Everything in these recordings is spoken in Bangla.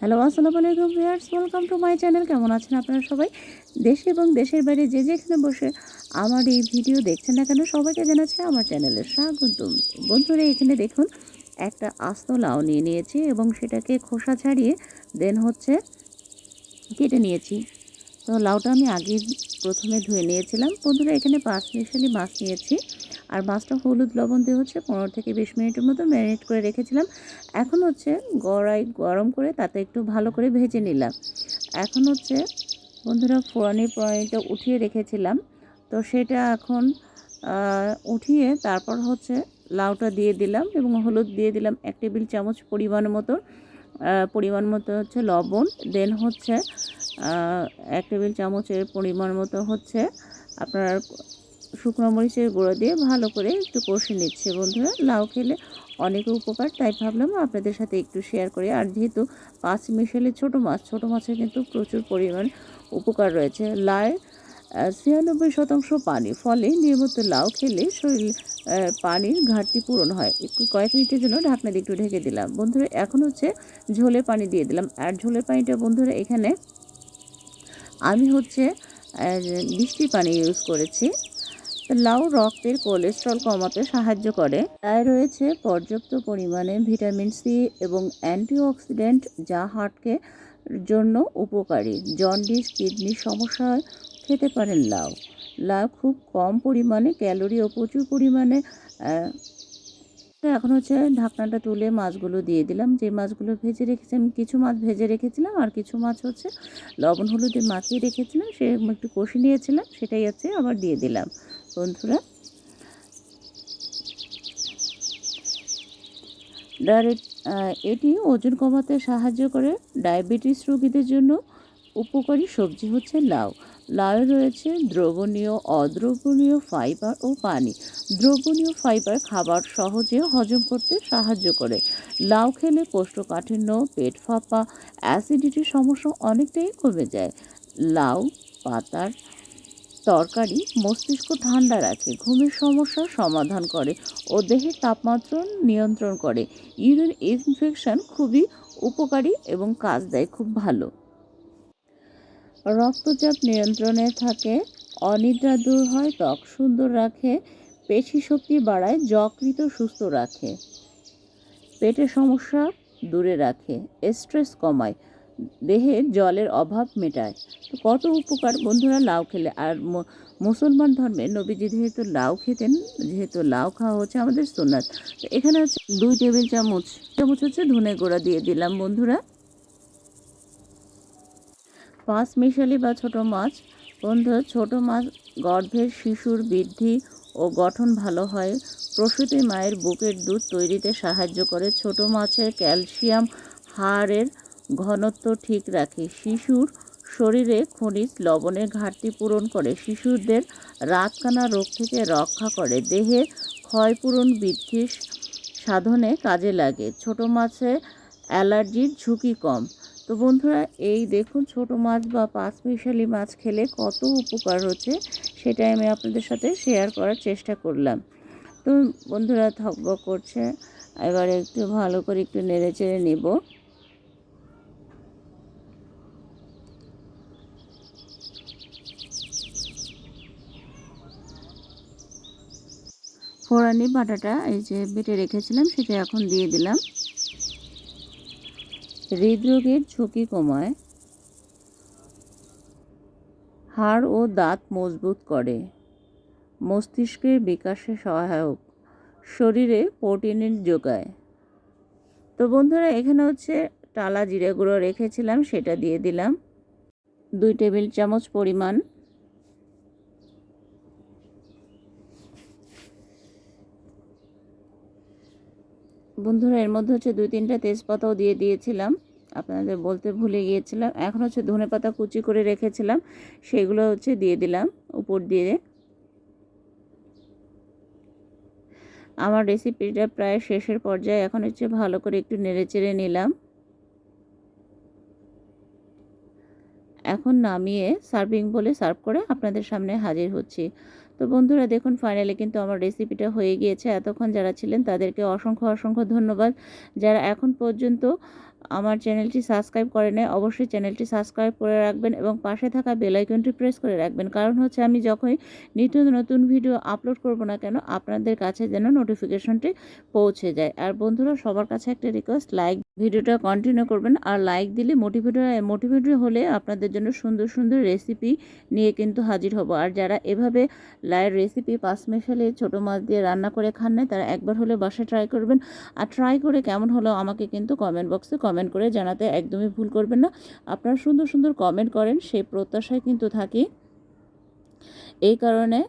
হ্যালো আসসালামু আলাইকুম viewers, welcome to my channel. কেমন আছেন আপনারা সবাই? দেশে এবং দেশের বাইরে যে যেখানে বসে আমার এই ভিডিও দেখছেন না কেন, সবাইকে জানাচ্ছি আমার চ্যানেলের স্বাগতম। বন্ধুরা, এখানে দেখুন, একটা আস্ত লাউ নিয়ে নিয়েছি এবং সেটাকে খোসা ছাড়িয়ে দেন হচ্ছে কেটে নিয়েছি। তো লাউটা আমি আগে প্রথমে ধুয়ে নিয়েছিলাম। বন্ধুরা, এখানে পাঁচ মিশালি মাছ নিয়েছি। আর মাছটা হলুদ লবণ দিয়ে হচ্ছে পনেরো থেকে বিশ মিনিটের মতো ম্যারিনেট করে রেখেছিলাম। এখন হচ্ছে গড়াই গরম করে তাতে একটু ভালো করে ভেজে নিলাম। এখন হচ্ছে বন্ধুরা ফোড়ানি পয়েন্টটা উঠিয়ে রেখেছিলাম। তো সেটা এখন উঠিয়ে তারপর হচ্ছে লাউটা দিয়ে দিলাম এবং হলুদ দিয়ে দিলাম এক টেবিল চামচ পরিমাণ মতো পরিমাণ মতো হচ্ছে লবণ। দেন হচ্ছে এক টেবিল চামচের পরিমাণ মতো হচ্ছে আপনার শুকনো মরিচের গুঁড়ো দিয়ে ভালো করে একটু কষে নিচ্ছে বন্ধুরা। লাউ খেলে অনেক উপকার, তাই ভাবলাম আপনাদের সাথে একটু শেয়ার করি। আর যেহেতু পাঁচ মিশালি ছোট মাছ, ছোট মাছের কিন্তু প্রচুর পরিমাণ উপকার রয়েছে। লাউ ছিয়ানব্বই শতাংশ পানি, ফলে নিয়মিত লাউ খেলে শরীর পানির ঘাটতি পূরণ হয়। একটু কয়েক মিনিটের জন্য ঢাকনা দিয়ে একটু ঢেকে দিলাম। বন্ধুরা, এখন হচ্ছে ঝোলে পানি দিয়ে দিলাম। আর ঝোলের পানিটা বন্ধুরা, এখানে আমি হচ্ছে বৃষ্টির পানি ইউজ করেছি। লাউ রক্তের কোলেস্ট্রল কমাতে সাহায্য করে। তাই রয়েছে পর্যাপ্ত পরিমাণে ভিটামিন সি এবং অ্যান্টিঅক্সিডেন্ট যা হার্টকে জন্য উপকারী। জন্ডিস, কিডনির সমস্যায় খেতে পারেন লাউ। লাউ খুব কম পরিমাণে ক্যালোরি ও প্রচুর পরিমাণে এখন হচ্ছে ঢাকনাটা তুলে মাছগুলো দিয়ে দিলাম। যে মাছগুলো ভেজে রেখেছিলাম, কিছু মাছ ভেজে রেখেছিলাম আর কিছু মাছ হচ্ছে লবণ, হলুদে মাখিয়ে রেখেছিলাম, সে একটু কষে নিয়েছিলাম, সেটাই হচ্ছে আবার দিয়ে দিলাম। বন্ধুরা। ডাইরেক্ট এটি ওজন কমাতে সাহায্য করে। ডায়াবেটিস রোগীদের জন্য উপকারী সবজি হচ্ছে লাউ। লাউ রয়েছে দ্রবণীয়, অদ্রবণীয় ফাইবার ও পানি। দ্রবণীয় ফাইবার খাবার সহজে হজম করতে সাহায্য করে। লাউ খেলে কোষ্ঠকাঠিন্য, পেট ফাঁপা, অ্যাসিডিটির সমস্যা অনেকটাই কমে যায়। লাউ, পাতার তরকারি মস্তিষ্ক ঠান্ডা রাখে, ঘুমের সমস্যার সমাধান করে ও দেহের তাপমাত্রা নিয়ন্ত্রণ করে। ইউরিন ইনফেকশন খুবই উপকারী এবং কাজ দেয়, খুব ভালো। রক্তচাপ নিয়ন্ত্রণে থাকে, অনিদ্রা দূর হয়, ত্বক সুন্দর রাখে, পেশি শক্তি বাড়ায় যকৃত সুস্থ রাখে। পেটের সমস্যা দূরে রাখে, স্ট্রেস কমায়। দেহে জলের অভাব মেটায়। তো কত উপকার বন্ধুরা লাউ খেলে। আর মুসলমান ধর্মে নবীজি যেহেতু লাউ খেতেন, যেহেতু লাউ খাওয়া হচ্ছে আমাদের সুন্নাত তো এখানে হচ্ছে দুই টেবিল চামচ চামচ হচ্ছে ধনে গুঁড়া দিয়ে দিলাম বন্ধুরা। পাঁচ মিশালি বা ছোট মাছ। বন্ধু ছোট মাছ গর্ভের শিশুর বৃদ্ধি ও গঠন ভালো হয়। প্রসূতি মায়ের বুকের দুধ তৈরিতে সাহায্য করে। ছোট মাছের ক্যালসিয়াম, হাড়ের ঘনত্ব ঠিক রাখে। শিশুর শরীরে খনিজ লবণের ঘাটতি পূরণ করে। শিশুদের রাতকানা রোগ থেকে রক্ষা করে। দেহে ক্ষয়পূরণ বৃদ্ধি সাধনে কাজে লাগে। ছোট মাছে অ্যালার্জির ঝুঁকি কম। তো বন্ধুরা, এই দেখুন ছোট মাছ বা পাঁচ মিশালি মাছ খেলে কত উপকার হচ্ছে সেটাই আমি আপনাদের সাথে শেয়ার করার চেষ্টা করলাম। তো বন্ধুরা থকবক করছে। এবার একটু ভালো করে একটু নেড়ে চেড়ে নেব। ফোড়ানি বাটাটা এই যে বেটে রেখেছিলাম, সেটা এখন দিয়ে দিলাম। হৃদরোগের ঝুঁকি কমায়। হাড় ও দাঁত মজবুত করে। মস্তিষ্কের বিকাশে সহায়ক। শরীরে প্রোটিনের যোগায়। তো বন্ধুরা, এখানে হচ্ছে টালা জিরে গুঁড়ো রেখেছিলাম, সেটা দিয়ে দিলাম। দুই টেবিল চামচ পরিমাণ বন্ধুরা, এর মধ্যে হচ্ছে দুই তিনটা তেজপাতাও দিয়ে দিয়েছিলাম। আপনাদের বলতে ভুলে গিয়েছিলাম। এখন হচ্ছে ধনে পাতা কুচি করে রেখেছিলাম। সেগুলো হচ্ছে দিয়ে দিলাম উপর দিয়ে। আমার রেসিপিটা প্রায় শেষের পর্যায়ে এখন হচ্ছে ভালো করে একটু নেড়ে চেড়ে নিলাম। এখন নামিয়ে সার্ভিং বলে সার্ভ করে আপনাদের সামনে হাজির হচ্ছি। তো বন্ধুরা দেখুন ফাইনালি কিন্তু আমার রেসিপিটা হয়ে গিয়েছে। এতক্ষণ যারা ছিলেন তাদেরকে অসংখ্য অসংখ্য ধন্যবাদ। যারা এখন পর্যন্ত আমার চ্যানেলটি সাবস্ক্রাইব করে নেয় অবশ্যই চ্যানেলটি সাবস্ক্রাইব করে রাখবেন এবং পাশে থাকা বেল আইকনটি প্রেস করে রাখবেন। কারণ হচ্ছে আমি যখনই নিত্য নতুন ভিডিও আপলোড করব না কেন, আপনাদের কাছে যেন নোটিফিকেশনটি পৌঁছে যায়। আর বন্ধুরা, সবার কাছে একটা রিকোয়েস্ট লাইক ভিডিওটা কন্টিনিউ করবেন আর লাইক দিলে মোটিভেট মোটিভেট হলে আপনাদের জন্য সুন্দর সুন্দর রেসিপি নিয়ে কিন্তু হাজির হব। আর যারা এভাবে লাইভ রেসিপি পাঁচ মেশালে ছোটো মাছ দিয়ে রান্না করে খান না তারা একবার হলে বাসায় ট্রাই করবেন। আর ট্রাই করে কেমন হলো আমাকে কিন্তু কমেন্ট বক্সে কমেন্ট করে জানাতে একদমই ভুল করবেন না। আপনারা সুন্দর সুন্দর কমেন্ট করেন, সেই প্রত্যাশায় কিন্তু থাকি। এই কারণে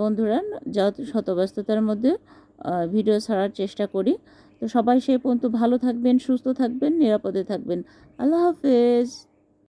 বন্ধুরা, যত শত ব্যস্ততার মধ্যে ভিডিও ছাড়ার চেষ্টা করি। তো সবাই সে পর্যন্ত ভালো থাকবেন সুস্থ থাকবেন নিরাপদে থাকবেন। আল্লাহ হাফেজ।